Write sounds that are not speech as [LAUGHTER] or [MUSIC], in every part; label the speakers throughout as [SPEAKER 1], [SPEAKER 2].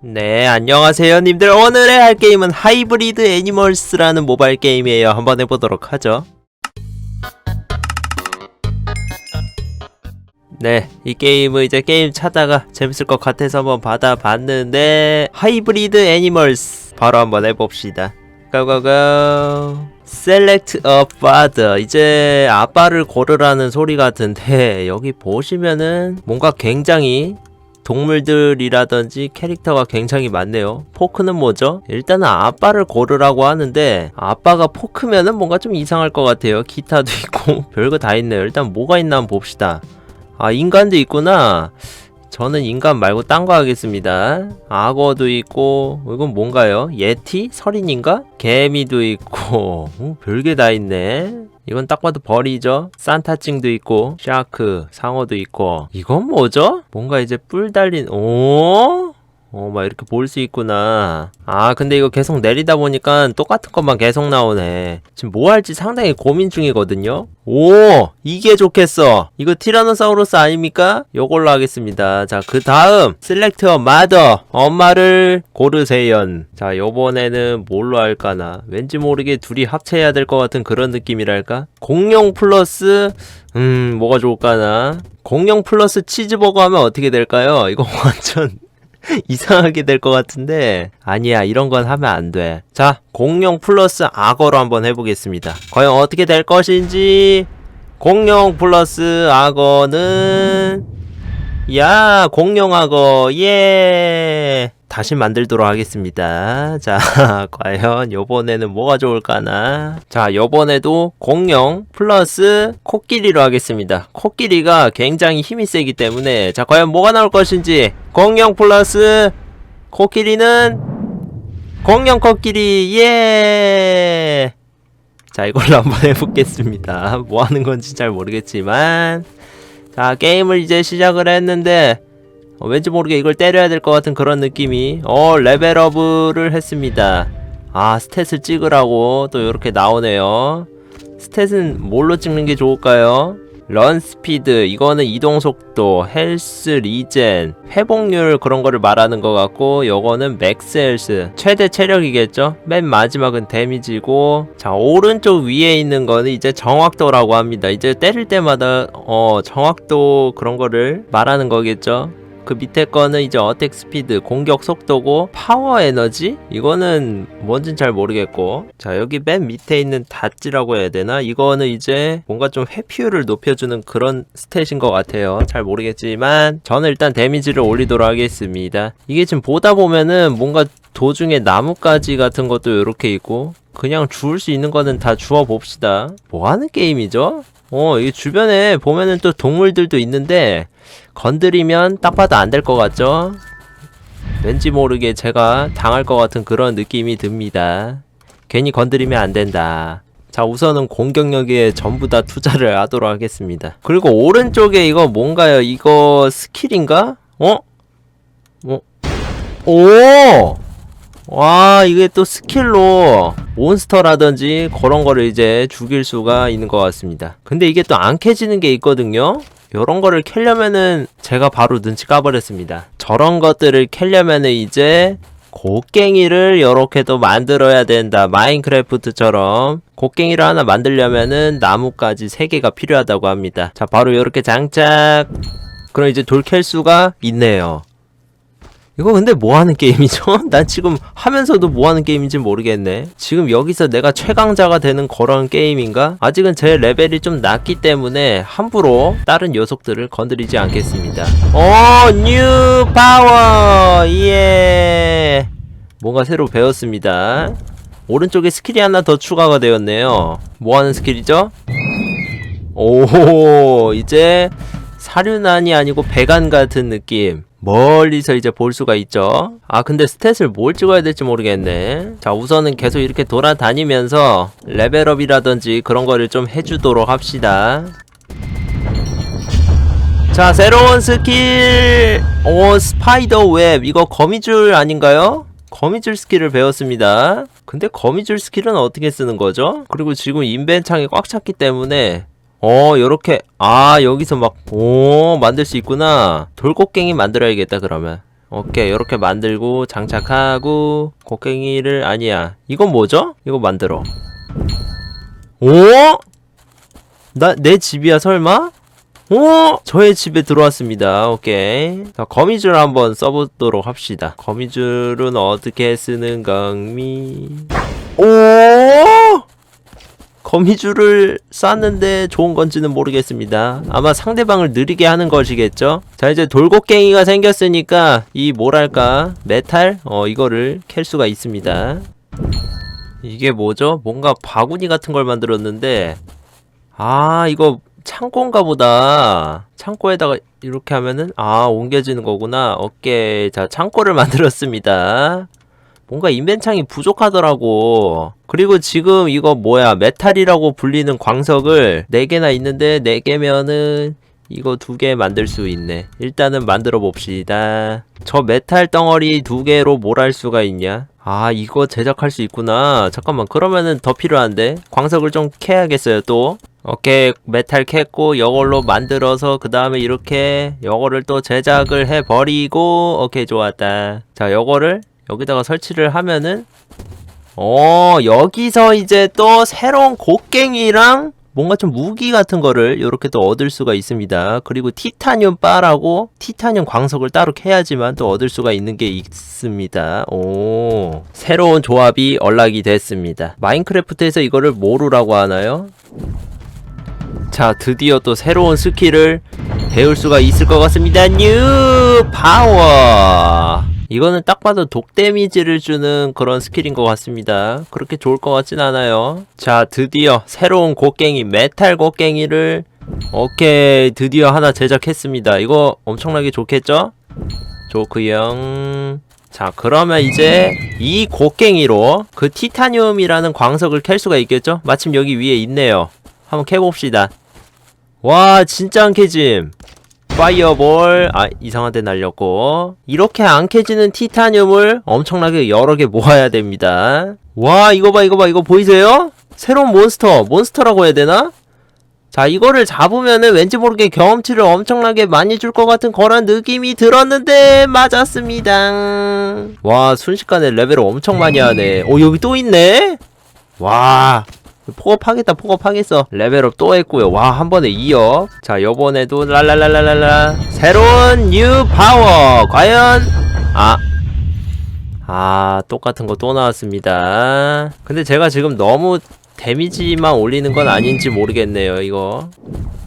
[SPEAKER 1] 네, 안녕하세요, 님들. 오늘의 할 게임은 하이브리드 애니멀스라는 모바일 게임이에요. 한번 해보도록 하죠. 네, 이 게임을 이제 게임 찾다가 재밌을 것 같아서 한번 받아봤는데, 하이브리드 애니멀스. 바로 한번 해봅시다. 고고고. Select a father. 이제 아빠를 고르라는 소리 같은데, 여기 보시면은 뭔가 굉장히 동물들이라든지 캐릭터가 굉장히 많네요. 포크는 뭐죠? 일단은 아빠를 고르라고 하는데 아빠가 포크면은 뭔가 좀 이상할 것 같아요. 기타도 있고 [LAUGHS] 별거 다 있네요. 일단 뭐가 있나 한번 봅시다. 아 인간도 있구나. 저는 인간 말고 딴 거 하겠습니다. 악어도 있고 이건 뭔가요? 예티? 설인인가? 개미도 있고 어, 별게 다 있네. 이건 딱 봐도 벌이죠. 산타찡도 있고 샤크, 상어도 있고 이건 뭐죠? 뭔가 이제 뿔 달린 오? 어, 막 이렇게 볼 수 있구나. 아, 근데 이거 계속 내리다 보니까 똑같은 것만 계속 나오네. 지금 뭐 할지 상당히 고민 중이거든요. 오, 이게 좋겠어. 이거 티라노사우루스 아닙니까? 요걸로 하겠습니다. 자, 그 다음, 셀렉터 마더. 엄마를 고르세요. 자, 요번에는 뭘로 할까나. 왠지 모르게 둘이 합체해야 될 것 같은 그런 느낌이랄까? 공룡 플러스, 음, 뭐가 좋을까나. 공룡 플러스 치즈버거 하면 어떻게 될까요? 이거 [LAUGHS] 완전 [LAUGHS] 이상하게 될 것 같은데 아니야 이런 건 하면 안 돼. 자 공룡 플러스 악어로 한번 해보겠습니다. 과연 어떻게 될 것인지 공룡 플러스 악어는 야 공룡 악어 예 다시 만들도록 하겠습니다. 자 [LAUGHS] 과연 요번에는 뭐가 좋을까나 자 요번에도 공룡 플러스 코끼리로 하겠습니다. 코끼리가 굉장히 힘이 세기 때문에 자 과연 뭐가 나올 것인지 공룡 플러스 코끼리는 공룡 코끼리 예. 자 이걸로 한번 해보겠습니다. 뭐 하는 건지 잘 모르겠지만 자 게임을 이제 시작을 했는데 어, 왠지 모르게 이걸 때려야 될 것 같은 그런 느낌이 어 레벨업을 했습니다. 아 스탯을 찍으라고 또 이렇게 나오네요. 스탯은 뭘로 찍는 게 좋을까요? 런 스피드 이거는 이동 속도, 헬스 리젠, 회복률 그런 거를 말하는 것 같고 요거는 맥스 헬스 최대 체력이겠죠? 맨 마지막은 데미지고 자 오른쪽 위에 있는 거는 이제 정확도라고 합니다. 이제 때릴 때마다 어 정확도 그런 거를 말하는 거겠죠? 그 밑에 거는 이제 어택 스피드, 공격 속도고 파워 에너지? 이거는 뭔진 잘 모르겠고 자 여기 맨 밑에 있는 닷지라고 해야 되나? 이거는 이제 뭔가 좀 회피율을 높여주는 그런 스탯인 것 같아요 잘 모르겠지만 저는 일단 데미지를 올리도록 하겠습니다 이게 지금 보다 보면은 뭔가 도중에 나뭇가지 같은 것도 이렇게 있고 그냥 주울 수 있는 거는 다 주워 봅시다 뭐 하는 게임이죠? 어, 이 주변에 보면은 또 동물들도 있는데 건드리면 딱 봐도 안 될 것 같죠? 왠지 모르게 제가 당할 것 같은 그런 느낌이 듭니다. 괜히 건드리면 안 된다. 자, 우선은 공격력에 전부 다 투자를 하도록 하겠습니다. 그리고 오른쪽에 이거 뭔가요? 이거 스킬인가? 어? 어? 오! 와, 이게 또 스킬로 몬스터라든지 그런 거를 이제 죽일 수가 있는 것 같습니다. 근데 이게 또 안 캐지는 게 있거든요? 요런 거를 캐려면은 제가 바로 눈치 까버렸습니다. 저런 것들을 캐려면은 이제 곡괭이를 요렇게 또 만들어야 된다. 마인크래프트처럼 곡괭이를 하나 만들려면은 나무까지 3개가 필요하다고 합니다. 자, 바로 요렇게 장착. 그럼 이제 돌 캘 수가 있네요. 이거 근데 뭐 하는 게임이죠? [LAUGHS] 난 지금 하면서도 뭐 하는 게임인지 모르겠네. 지금 여기서 내가 최강자가 되는 그런 게임인가? 아직은 제 레벨이 좀 낮기 때문에 함부로 다른 녀석들을 건드리지 않겠습니다. 오, 뉴 파워! 예! 뭔가 새로 배웠습니다. 오른쪽에 스킬이 하나 더 추가가 되었네요. 뭐 하는 스킬이죠? 오, 이제 사륜안이 아니고 배관 같은 느낌. 멀리서 이제 볼 수가 있죠. 아, 근데 스탯을 뭘 찍어야 될지 모르겠네. 자, 우선은 계속 이렇게 돌아다니면서 레벨업이라든지 그런 거를 좀 해주도록 합시다. 자, 새로운 스킬! 오, 스파이더 웹. 이거 거미줄 아닌가요? 거미줄 스킬을 배웠습니다. 근데 거미줄 스킬은 어떻게 쓰는 거죠? 그리고 지금 인벤 창이 꽉 찼기 때문에 어, 요렇게, 아, 여기서 막, 오, 만들 수 있구나. 돌곡갱이 만들어야겠다, 그러면. 오케이 이렇게 만들고 장착하고 곡괭이를 아니야 이건 뭐죠? 이거 만들어 오? 나 내 집이야 설마? 오! 저의 집에 들어왔습니다. 오케이. 자, 거미줄 한번 써보도록 합시다. 거미줄은 어떻게 쓰는 건미? 오! 거미줄을 쌌는데 좋은 건지는 모르겠습니다. 아마 상대방을 느리게 하는 것이겠죠? 자, 이제 돌곡갱이가 생겼으니까 이 뭐랄까, 메탈? 어, 이거를 캘 수가 있습니다. 이게 뭐죠? 뭔가 바구니 같은 걸 만들었는데, 아, 이거 창고인가 보다. 창고에다가 이렇게 하면은, 아, 옮겨지는 거구나. 오케이. 자, 창고를 [LAUGHS] 만들었습니다. 뭔가 인벤창이 부족하더라고. 그리고 지금 이거 뭐야, 메탈이라고 불리는 광석을 4개나 있는데, 4개면은, 이거 두 개 만들 수 있네. 일단은 만들어 봅시다. 저 메탈 덩어리 두 개로 뭘 할 수가 있냐? 아, 이거 제작할 수 있구나. 잠깐만, 그러면은 더 필요한데? 광석을 좀 캐야겠어요, 또. 오케이, 메탈 캤고, 이걸로 만들어서, 그 다음에 이렇게, 요거를 또 제작을 해버리고, 오케이, 좋았다. 자, 요거를 여기다가 설치를 하면은, 어, 여기서 이제 또 새로운 곡괭이랑 뭔가 좀 무기 같은 거를 이렇게 또 얻을 수가 있습니다. 그리고 티타늄 바라고 티타늄 광석을 따로 캐야지만 또 얻을 수가 있는 게 있습니다. 오, 새로운 조합이 연락이 됐습니다. 마인크래프트에서 이거를 뭐루라고 하나요? 자, 드디어 또 새로운 스킬을 배울 수가 있을 것 같습니다. 뉴 파워! 이거는 딱 봐도 독 데미지를 주는 그런 스킬인 것 같습니다. 그렇게 좋을 것 같진 않아요. 자, 드디어 새로운 곡괭이, 메탈 곡괭이를 오케이, 드디어 하나 제작했습니다. 이거 엄청나게 좋겠죠? 좋구요. 자, 그러면 이제 이 곡괭이로 그 티타늄이라는 광석을 캘 수가 있겠죠? 마침 여기 위에 있네요. 한번 캐봅시다. 와, 진짜 안 캐짐. 파이어볼. 아 이상한 데 날렸고. 이렇게 안 캐지는 티타늄을 엄청나게 여러 개 모아야 됩니다. 와 이거 봐 이거 봐 이거 보이세요? 새로운 몬스터 몬스터라고 해야 되나? 자 이거를 잡으면은 왠지 모르게 경험치를 엄청나게 많이 줄 것 같은 그런 느낌이 들었는데 맞았습니다. 와 순식간에 레벨을 엄청 많이 하네. 오 여기 또 있네? 와 포업하겠다 포업하겠어 레벨업 또 했고요 와 한 번에 2억 자 요번에도 랄랄랄랄랄라 새로운 뉴 파워 과연 아 아, 똑같은 거 또 나왔습니다. 근데 제가 지금 너무 데미지만 올리는 건 아닌지 모르겠네요, 이거.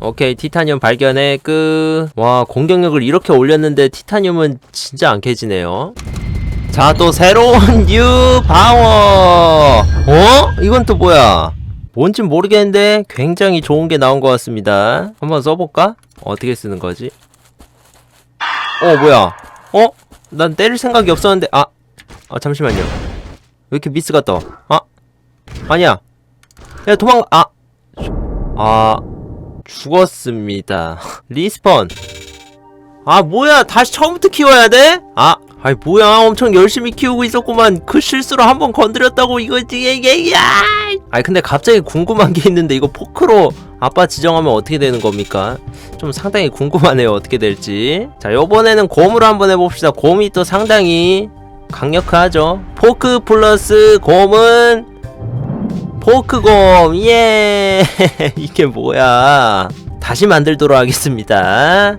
[SPEAKER 1] 오케이, 티타늄 발견해, 끝. 와, 공격력을 이렇게 올렸는데 티타늄은 진짜 안 캐지네요. 자, 또 새로운 [LAUGHS] 뉴 파워! 어? 이건 또 뭐야? 뭔진 모르겠는데 굉장히 좋은 게 나온 것 같습니다. 한번 써볼까? 어떻게 쓰는 거지? 어, 뭐야? 어? 난 때릴 생각이 없었는데, 아, 아, 잠시만요. 왜 이렇게 미스가 떠? 아, 아니야. 야, 도망, 아, 주- 아, 죽었습니다. [LAUGHS] 리스폰. 아, 뭐야. 다시 처음부터 키워야 돼? 아, 아이, 뭐야. 엄청 열심히 키우고 있었구만. 그 실수로 한번 건드렸다고, 이거, 이게, 이게, 야! 아니, 근데 갑자기 궁금한 게 있는데, 이거 포크로 아빠 지정하면 어떻게 되는 겁니까? 좀 상당히 궁금하네요. 어떻게 될지. 자, 요번에는 곰으로 한번 해봅시다. 곰이 또 상당히 강력하죠. 포크 플러스 곰은 포크곰 예 [LAUGHS] 이게 뭐야 다시 만들도록 하겠습니다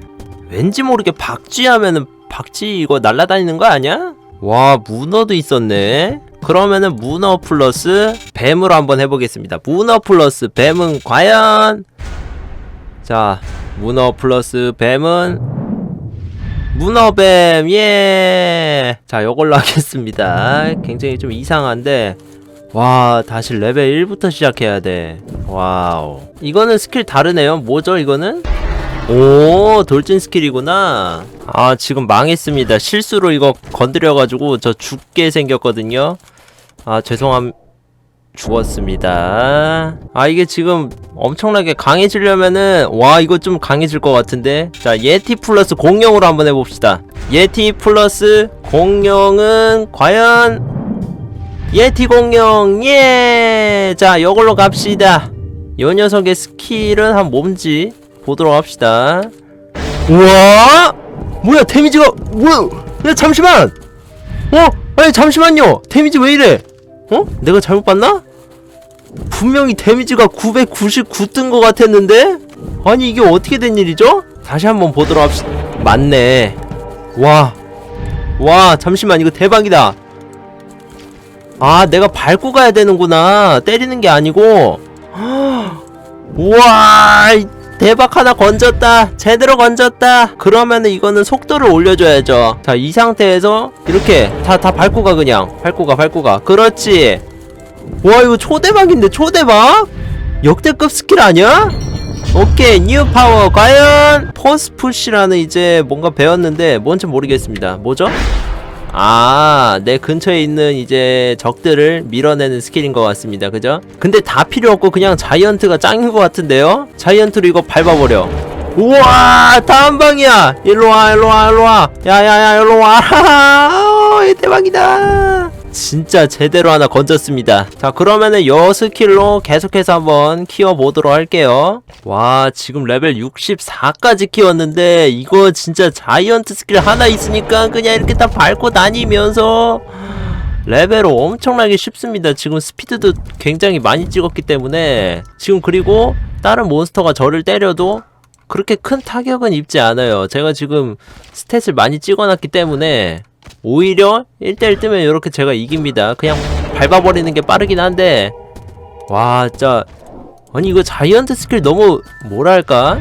[SPEAKER 1] 왠지 모르게 박쥐 하면은 박쥐 이거 날라다니는 거 아니야? 와 문어도 있었네 그러면은 문어 플러스 뱀으로 한번 해보겠습니다 문어 플러스 뱀은 과연 자 문어 플러스 뱀은 문어뱀 예. 자, 요걸로 [LAUGHS] 하겠습니다. 굉장히 좀 이상한데 와, 다시 레벨 1부터 시작해야 돼. 와우. 이거는 스킬 다르네요. 뭐죠, 이거는? 오, 돌진 스킬이구나. 아, 지금 망했습니다. 실수로 이거 건드려가지고 저 죽게 생겼거든요. 아, 죄송함. 죽었습니다. 아, 이게 지금 엄청나게 강해지려면은, 와, 이거 좀 강해질 것 같은데? 자, 예티 플러스 공룡으로 한번 해봅시다. 예티 플러스 공룡은 과연, 예티 공룡, 예! 자, 요걸로 갑시다. 요 녀석의 스킬은 한 뭔지 보도록 합시다. 우와! 뭐야, 데미지가, 뭐야! 야 잠시만 어? 아니 잠시만요 데미지 왜 이래 어? 내가 잘못 봤나? 분명히 데미지가 999 뜬 것 같았는데? 아니 이게 어떻게 된 일이죠? 다시 한번 보도록 합시다 맞네 와 와 잠시만 이거 대박이다 아 내가 밟고 가야 되는구나 때리는 게 아니고 [GASPS] 우와 이 대박 하나 건졌다. 제대로 건졌다. 그러면은 이거는 속도를 올려줘야죠. 자 이 상태에서 이렇게 다 다 밟고 가 그냥. 밟고 가 밟고 가. 그렇지. 와 이거 초대박인데 초대박? 역대급 스킬 아니야? 오케이 뉴 파워. 과연 포스 푸시라는 이제 뭔가 배웠는데 뭔지 모르겠습니다. 뭐죠? 아, 내 근처에 있는 이제 적들을 밀어내는 스킬인 것 같습니다. 그죠? 근데 다 필요 없고 그냥 자이언트가 짱인 것 같은데요? 자이언트로 이거 밟아버려. 우와, 다음 방이야! 일로와, 일로와, 일로와! 야 야 야, 일로와! 하하, [LAUGHS] 어, 대박이다! 진짜 제대로 하나 건졌습니다. 자, 그러면은 요 스킬로 계속해서 한번 키워보도록 할게요. 와, 지금 레벨 64까지 키웠는데, 이거 진짜 자이언트 스킬 하나 있으니까 그냥 이렇게 다 밟고 다니면서, 레벨은 엄청나게 쉽습니다. 지금 스피드도 굉장히 많이 찍었기 때문에, 지금 그리고 다른 몬스터가 저를 때려도 그렇게 큰 타격은 입지 않아요. 제가 지금 스탯을 많이 찍어놨기 때문에, 오히려 1대1 뜨면 이렇게 제가 이깁니다. 그냥 밟아버리는 게 빠르긴 한데. 와 진짜. 아니 이거 자이언트 스킬 너무 뭐랄까?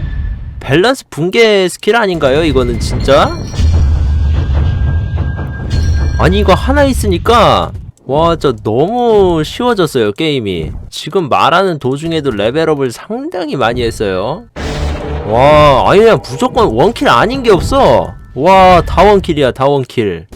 [SPEAKER 1] 밸런스 붕괴 스킬 아닌가요? 이거는 진짜? 아니 이거 하나 있으니까 와 진짜 너무 쉬워졌어요 게임이. 지금 말하는 도중에도 레벨업을 상당히 많이 했어요. 와 아니 그냥 무조건 원킬 아닌 게 없어. 와 다 원킬이야 다 원킬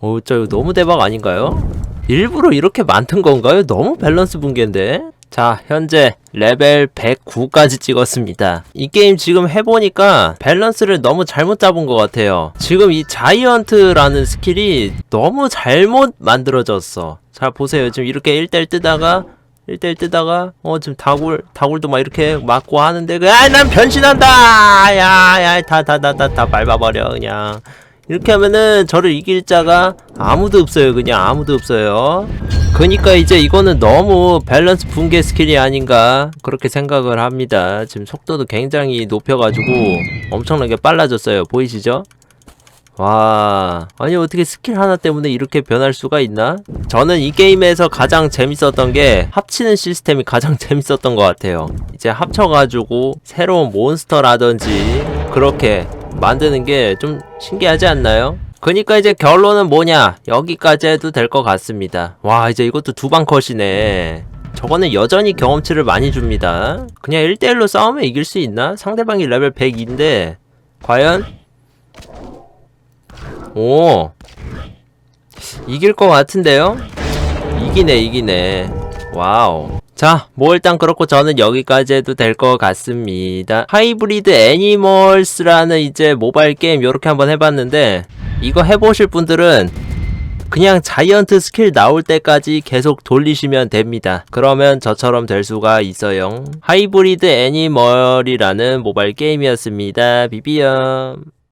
[SPEAKER 1] 어, 이거 너무 대박 아닌가요? 일부러 이렇게 많던 건가요? 너무 밸런스 붕괴인데? 자, 현재 레벨 109까지 찍었습니다. 이 게임 지금 해보니까 밸런스를 너무 잘못 잡은 것 같아요. 지금 이 자이언트라는 스킬이 너무 잘못 만들어졌어. 자, 보세요. 지금 이렇게 1대1 뜨다가 1대1 뜨다가 어 지금 다굴 다굴도 막 이렇게 맞고 하는데 아난 변신한다 야야 다다다다다 밟아버려 그냥 이렇게 하면은 저를 이길 자가 아무도 없어요. 그냥 아무도 없어요. 그니까 이제 이거는 너무 밸런스 붕괴 스킬이 아닌가 그렇게 생각을 합니다. 지금 속도도 굉장히 높여가지고 엄청나게 빨라졌어요. 보이시죠? 와 아니 어떻게 스킬 하나 때문에 이렇게 변할 수가 있나? 저는 이 게임에서 가장 재밌었던 게 합치는 시스템이 가장 [LAUGHS] 재밌었던 것 같아요. 이제 합쳐가지고 새로운 몬스터라든지 그렇게 만드는 게 좀 신기하지 않나요? 그니까 이제 결론은 뭐냐 여기까지 해도 될 것 같습니다 와 이제 이것도 두방 컷이네 저거는 여전히 경험치를 많이 줍니다 그냥 1대1로 싸우면 이길 수 있나? 상대방이 레벨 100인데 과연? 오 이길 것 같은데요? 이기네 이기네 와우 자, 뭐 일단 그렇고 저는 여기까지 해도 될 것 같습니다. 하이브리드 애니멀스라는 이제 모바일 게임 요렇게 한번 해봤는데 이거 해보실 분들은 그냥 자이언트 스킬 나올 때까지 계속 돌리시면 됩니다. 그러면 저처럼 될 수가 있어요. 하이브리드 애니멀이라는 모바일 게임이었습니다. 비비엄